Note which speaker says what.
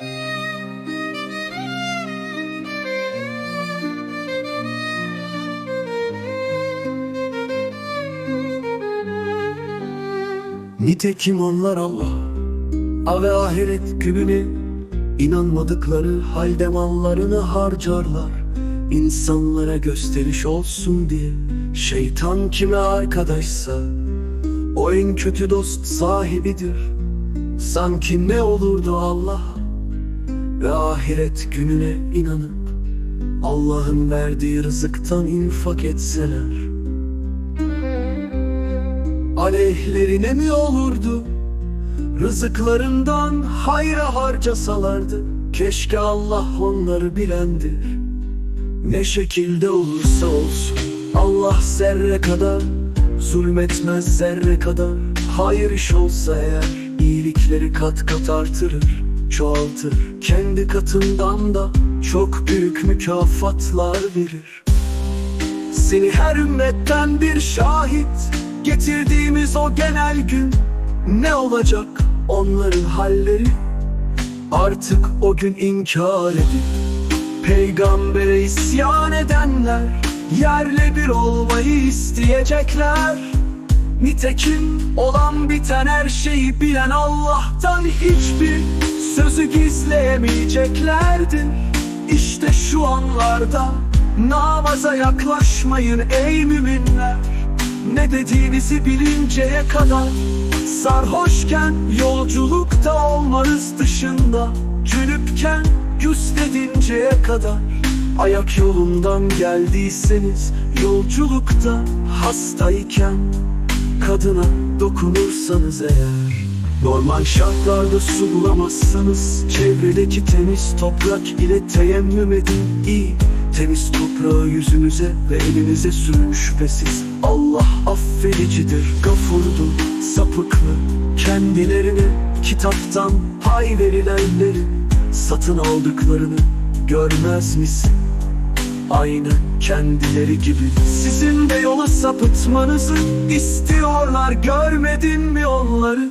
Speaker 1: Nitekim onlar Allah. A ve ahiret gününe inanmadıkları halde mallarını harcarlar. İnsanlara gösteriş olsun diye Şeytan kime arkadaşsa O en kötü dost sahibidir. Sanki ne olurdu Allah Ve ahiret gününe inanıp Allah'ın verdiği rızıktan infak etseler Aleyhlerine mi olurdu? Rızıklarından hayra harcasalardı Keşke Allah onları bilendir. Ne şekilde olursa olsun Allah zerre kadar Zulmetmez zerre kadar. Hayır iş olsa eğer iyilikleri kat kat artırır Çoğaltır. Kendi katından da Çok büyük mükafatlar verir. Seni her ümmetten bir şahit Getirdiğimiz o genel gün Ne olacak? Onların halleri Artık o gün inkar edip Peygambere isyan edenler Yerle bir olmayı isteyecekler Nitekim olan biten her şeyi bilen Allah'tan hiçbir sözü gizleyemeyeceklerdir. İşte şu anlarda namaza yaklaşmayın ey müminler. Ne dediğinizi bilinceye kadar Sarhoşken yolculukta olmanız dışında Cünüpken güsledinceye kadar Ayak yolundan geldiyseniz Yolculukta hastayken Kadına dokunursanız eğer Normal şartlarda su bulamazsanız Çevredeki temiz toprak ile teyemmüm edin iyi Temiz toprağı yüzünüze ve elinize sürün şüphesiz Allah affedicidir, gafurdur, sapıklı Kendilerine kitaptan pay verilenleri Satın aldıklarını görmez misin? Aynı kendileri gibi Sizin de yola sapıtmanızı istiyorlar Görmedin mi onları?